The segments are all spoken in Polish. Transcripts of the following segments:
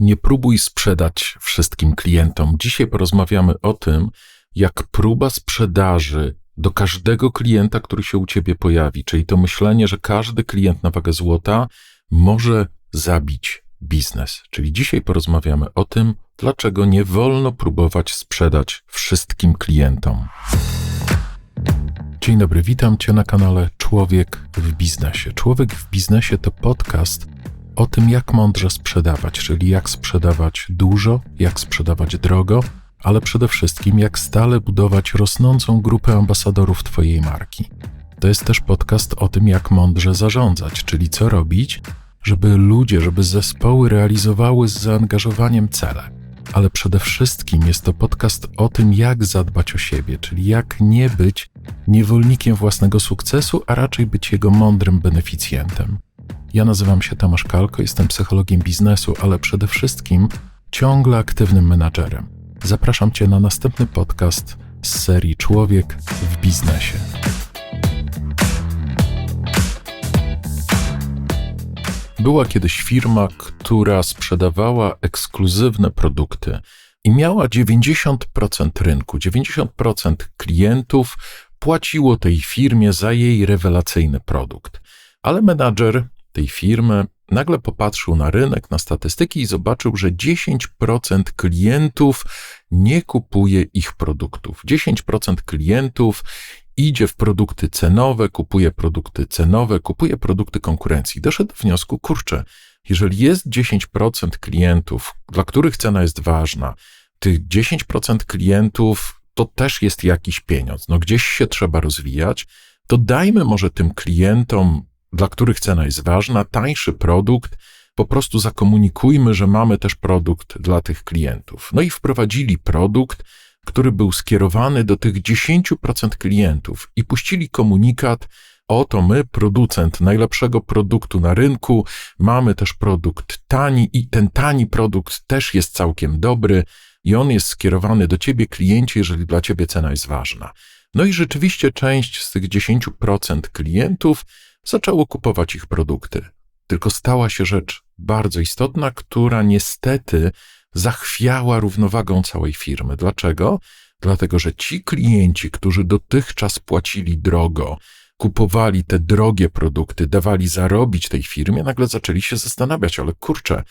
Nie próbuj sprzedać wszystkim klientom. Dzisiaj porozmawiamy o tym, jak próba sprzedaży do każdego klienta, który się u ciebie pojawi, czyli to myślenie, że każdy klient na wagę złota może zabić biznes. Czyli dzisiaj porozmawiamy o tym, dlaczego nie wolno próbować sprzedać wszystkim klientom. Dzień dobry, witam Cię na kanale Człowiek w Biznesie. Człowiek w Biznesie to podcast o tym, jak mądrze sprzedawać, czyli jak sprzedawać dużo, jak sprzedawać drogo, ale przede wszystkim jak stale budować rosnącą grupę ambasadorów Twojej marki. To jest też podcast o tym, jak mądrze zarządzać, czyli co robić, żeby ludzie, żeby zespoły realizowały z zaangażowaniem cele. Ale przede wszystkim jest to podcast o tym, jak zadbać o siebie, czyli jak nie być niewolnikiem własnego sukcesu, a raczej być jego mądrym beneficjentem. Ja nazywam się Tomasz Kalko, jestem psychologiem biznesu, ale przede wszystkim ciągle aktywnym menadżerem. Zapraszam Cię na następny podcast z serii Człowiek w biznesie. Była kiedyś firma, która sprzedawała ekskluzywne produkty i miała 90% rynku, 90% klientów płaciło tej firmie za jej rewelacyjny produkt. Ale menadżer tej firmy nagle popatrzył na rynek, na statystyki i zobaczył, że 10% klientów nie kupuje ich produktów. 10% klientów idzie w produkty cenowe, kupuje produkty cenowe, kupuje produkty konkurencji. Doszedł do wniosku, kurczę, jeżeli jest 10% klientów, dla których cena jest ważna, tych 10% klientów to też jest jakiś pieniądz, no gdzieś się trzeba rozwijać, to dajmy może tym klientom dla których cena jest ważna, tańszy produkt, po prostu zakomunikujmy, że mamy też produkt dla tych klientów. No i wprowadzili produkt, który był skierowany do tych 10% klientów i puścili komunikat, oto my, producent najlepszego produktu na rynku, mamy też produkt tani i ten tani produkt też jest całkiem dobry i on jest skierowany do ciebie, kliencie, jeżeli dla ciebie cena jest ważna. No i rzeczywiście część z tych 10% klientów zaczęło kupować ich produkty. Tylko stała się rzecz bardzo istotna, która niestety zachwiała równowagą całej firmy. Dlaczego? Dlatego, że ci klienci, którzy dotychczas płacili drogo, kupowali te drogie produkty, dawali zarobić tej firmie, nagle zaczęli się zastanawiać, ale kurczę,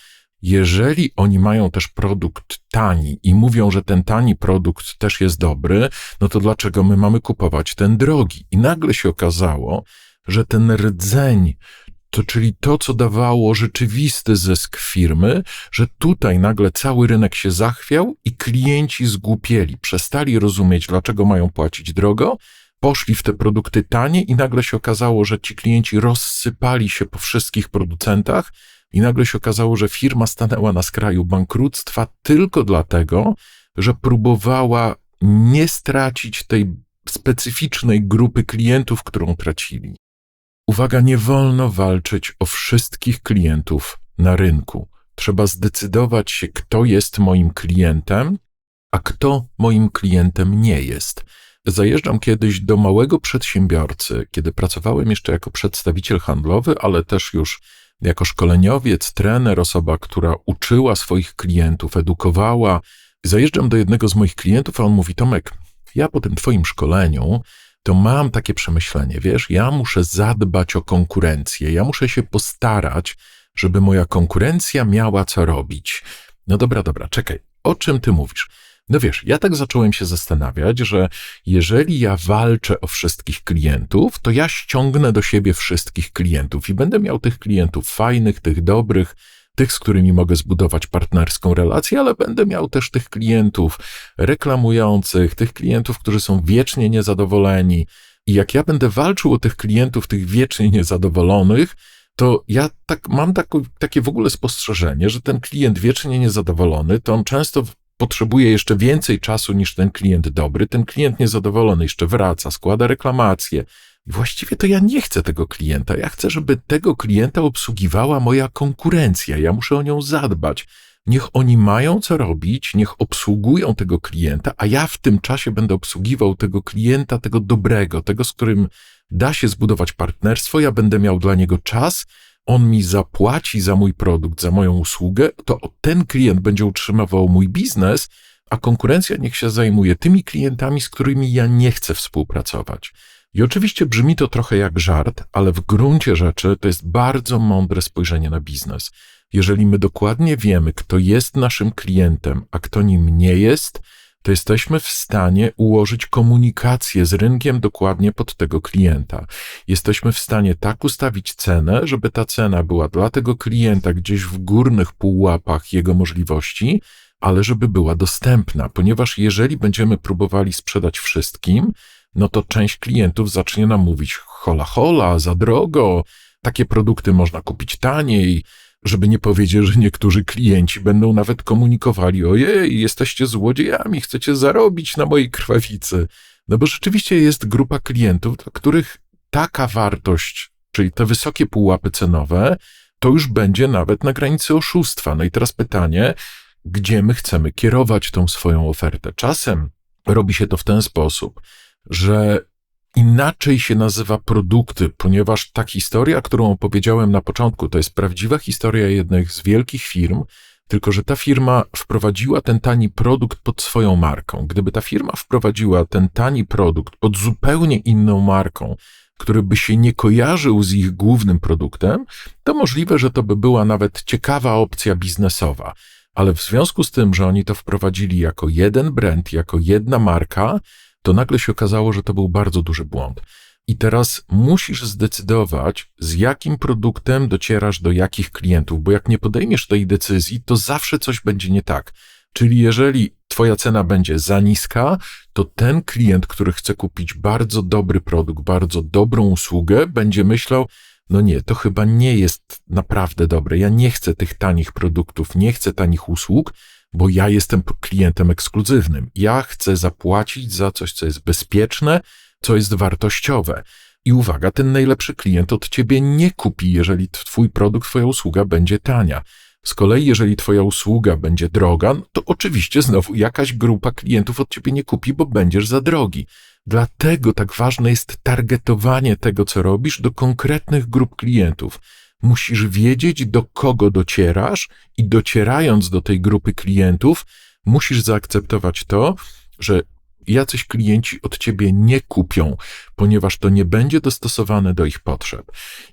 jeżeli oni mają też produkt tani i mówią, że ten tani produkt też jest dobry, no to dlaczego my mamy kupować ten drogi? I nagle się okazało, że ten rdzeń, to czyli to, co dawało rzeczywisty zysk firmy, że tutaj nagle cały rynek się zachwiał i klienci zgłupieli, przestali rozumieć, dlaczego mają płacić drogo, poszli w te produkty tanie i nagle się okazało, że ci klienci rozsypali się po wszystkich producentach i nagle się okazało, że firma stanęła na skraju bankructwa tylko dlatego, że próbowała nie stracić tej specyficznej grupy klientów, którą tracili. Uwaga, nie wolno walczyć o wszystkich klientów na rynku. Trzeba zdecydować się, kto jest moim klientem, a kto moim klientem nie jest. Zajeżdżam kiedyś do małego przedsiębiorcy, kiedy pracowałem jeszcze jako przedstawiciel handlowy, ale też już jako szkoleniowiec, trener, osoba, która uczyła swoich klientów, edukowała. Zajeżdżam do jednego z moich klientów, a on mówi: Tomek, ja po tym Twoim szkoleniu to mam takie przemyślenie, wiesz, ja muszę zadbać o konkurencję, ja muszę się postarać, żeby moja konkurencja miała co robić. No dobra, dobra, czekaj, o czym ty mówisz? No wiesz, ja tak zacząłem się zastanawiać, że jeżeli ja walczę o wszystkich klientów, to ja ściągnę do siebie wszystkich klientów i będę miał tych klientów fajnych, tych dobrych, tych, z którymi mogę zbudować partnerską relację, ale będę miał też tych klientów reklamujących, tych klientów, którzy są wiecznie niezadowoleni. I jak ja będę walczył o tych klientów, tych wiecznie niezadowolonych, to ja tak mam tako, takie w ogóle spostrzeżenie, że ten klient wiecznie niezadowolony, to on często potrzebuje jeszcze więcej czasu niż ten klient dobry. Ten klient niezadowolony jeszcze wraca, składa reklamacje, właściwie to ja nie chcę tego klienta. Ja chcę, żeby tego klienta obsługiwała moja konkurencja. Ja muszę o nią zadbać. Niech oni mają co robić, niech obsługują tego klienta, a ja w tym czasie będę obsługiwał tego klienta, tego dobrego, tego, z którym da się zbudować partnerstwo. Ja będę miał dla niego czas, on mi zapłaci za mój produkt, za moją usługę, to ten klient będzie utrzymywał mój biznes, a konkurencja niech się zajmuje tymi klientami, z którymi ja nie chcę współpracować. I oczywiście brzmi to trochę jak żart, ale w gruncie rzeczy to jest bardzo mądre spojrzenie na biznes. Jeżeli my dokładnie wiemy, kto jest naszym klientem, a kto nim nie jest, to jesteśmy w stanie ułożyć komunikację z rynkiem dokładnie pod tego klienta. Jesteśmy w stanie tak ustawić cenę, żeby ta cena była dla tego klienta gdzieś w górnych półłapach jego możliwości, ale żeby była dostępna, ponieważ jeżeli będziemy próbowali sprzedać wszystkim, no to część klientów zacznie nam mówić hola hola, za drogo, takie produkty można kupić taniej, żeby nie powiedzieć, że niektórzy klienci będą nawet komunikowali: Ojej, jesteście złodziejami, chcecie zarobić na mojej krwawicy. No bo rzeczywiście jest grupa klientów, dla których taka wartość, czyli te wysokie pułapy cenowe, to już będzie nawet na granicy oszustwa. No i teraz pytanie, gdzie my chcemy kierować tą swoją ofertę? Czasem robi się to w ten sposób, że inaczej się nazywa produkty, ponieważ ta historia, którą opowiedziałem na początku, to jest prawdziwa historia jednej z wielkich firm, tylko że ta firma wprowadziła ten tani produkt pod swoją marką. Gdyby ta firma wprowadziła ten tani produkt pod zupełnie inną marką, który by się nie kojarzył z ich głównym produktem, to możliwe, że to by była nawet ciekawa opcja biznesowa. Ale w związku z tym, że oni to wprowadzili jako jeden brand, jako jedna marka, to nagle się okazało, że to był bardzo duży błąd. I teraz musisz zdecydować, z jakim produktem docierasz do jakich klientów, bo jak nie podejmiesz tej decyzji, to zawsze coś będzie nie tak. Czyli jeżeli Twoja cena będzie za niska, to ten klient, który chce kupić bardzo dobry produkt, bardzo dobrą usługę, będzie myślał, no nie, to chyba nie jest naprawdę dobre. Ja nie chcę tych tanich produktów, nie chcę tanich usług, bo ja jestem klientem ekskluzywnym. Ja chcę zapłacić za coś, co jest bezpieczne, co jest wartościowe. I uwaga, ten najlepszy klient od ciebie nie kupi, jeżeli twój produkt, twoja usługa będzie tania. Z kolei, jeżeli twoja usługa będzie droga, to oczywiście znowu jakaś grupa klientów od ciebie nie kupi, bo będziesz za drogi. Dlatego tak ważne jest targetowanie tego, co robisz, do konkretnych grup klientów. Musisz wiedzieć, do kogo docierasz, i docierając do tej grupy klientów, musisz zaakceptować to, że jacyś klienci od ciebie nie kupią, ponieważ to nie będzie dostosowane do ich potrzeb.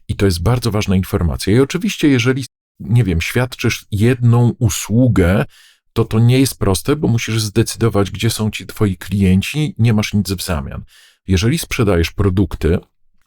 I to jest bardzo ważna informacja. I oczywiście, jeżeli, nie wiem, świadczysz jedną usługę, to to nie jest proste, bo musisz zdecydować, gdzie są ci twoi klienci, nie masz nic w zamian. Jeżeli sprzedajesz produkty,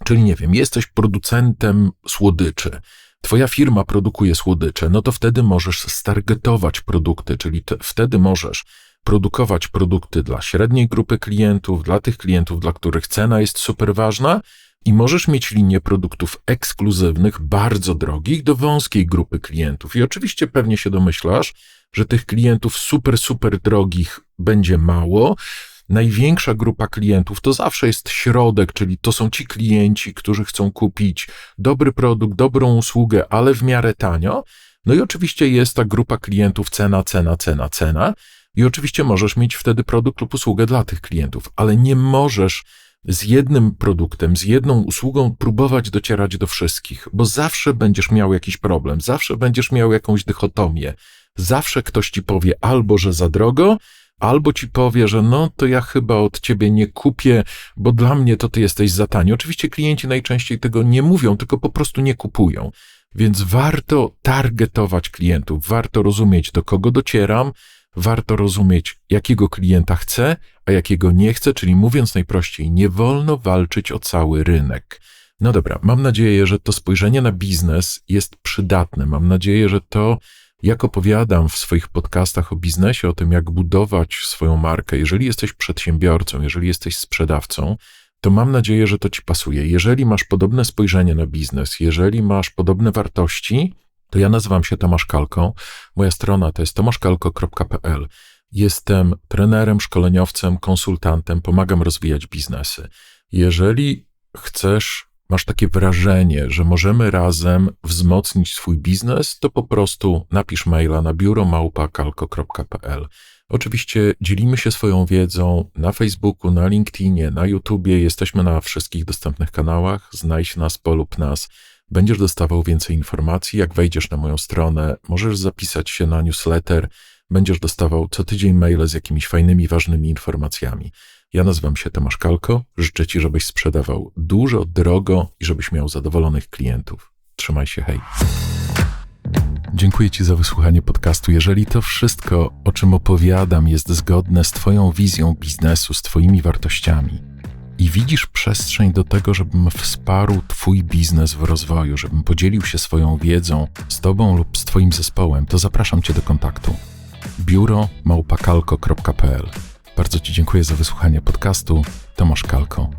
czyli nie wiem, jesteś producentem słodyczy, Twoja firma produkuje słodycze, no to wtedy możesz stargetować produkty, czyli te, wtedy możesz produkować produkty dla średniej grupy klientów, dla tych klientów, dla których cena jest super ważna, i możesz mieć linię produktów ekskluzywnych, bardzo drogich, do wąskiej grupy klientów. I oczywiście pewnie się domyślasz, że tych klientów super, super drogich będzie mało. Największa grupa klientów to zawsze jest środek, czyli to są ci klienci, którzy chcą kupić dobry produkt, dobrą usługę, ale w miarę tanio. No i oczywiście jest ta grupa klientów cena, cena, cena, cena. I oczywiście możesz mieć wtedy produkt lub usługę dla tych klientów, ale nie możesz z jednym produktem, z jedną usługą próbować docierać do wszystkich, bo zawsze będziesz miał jakiś problem, zawsze będziesz miał jakąś dychotomię. Zawsze ktoś ci powie albo, że za drogo, albo ci powie, że no to ja chyba od ciebie nie kupię, bo dla mnie to ty jesteś za tani. Oczywiście klienci najczęściej tego nie mówią, tylko po prostu nie kupują. Więc warto targetować klientów, warto rozumieć, do kogo docieram, warto rozumieć, jakiego klienta chcę, a jakiego nie chcę, czyli mówiąc najprościej, nie wolno walczyć o cały rynek. No dobra, mam nadzieję, że to spojrzenie na biznes jest przydatne. Mam nadzieję, że to, jak opowiadam w swoich podcastach o biznesie, o tym, jak budować swoją markę, jeżeli jesteś przedsiębiorcą, jeżeli jesteś sprzedawcą, to mam nadzieję, że to ci pasuje. Jeżeli masz podobne spojrzenie na biznes, jeżeli masz podobne wartości, to ja nazywam się Tomasz Kalką. Moja strona to jest tomaszkalko.pl. Jestem trenerem, szkoleniowcem, konsultantem, pomagam rozwijać biznesy. Jeżeli chcesz, masz takie wrażenie, że możemy razem wzmocnić swój biznes, to po prostu napisz maila na biuromałpa.kalko.pl. Oczywiście dzielimy się swoją wiedzą na Facebooku, na LinkedInie, na YouTubie. Jesteśmy na wszystkich dostępnych kanałach. Znajdź nas, polub nas będziesz dostawał więcej informacji. Jak wejdziesz na moją stronę, możesz zapisać się na newsletter, będziesz dostawał co tydzień maile z jakimiś fajnymi, ważnymi informacjami. Ja nazywam się Tomasz Kalko. Życzę Ci, żebyś sprzedawał dużo, drogo i żebyś miał zadowolonych klientów. Trzymaj się, hej. Dziękuję Ci za wysłuchanie podcastu. Jeżeli to wszystko, o czym opowiadam, jest zgodne z Twoją wizją biznesu, z Twoimi wartościami i widzisz przestrzeń do tego, żebym wsparł Twój biznes w rozwoju, żebym podzielił się swoją wiedzą z Tobą lub z Twoim zespołem, to zapraszam Cię do kontaktu. Biuro małpakalko.pl Bardzo Ci dziękuję za wysłuchanie podcastu. Tomasz Kalko.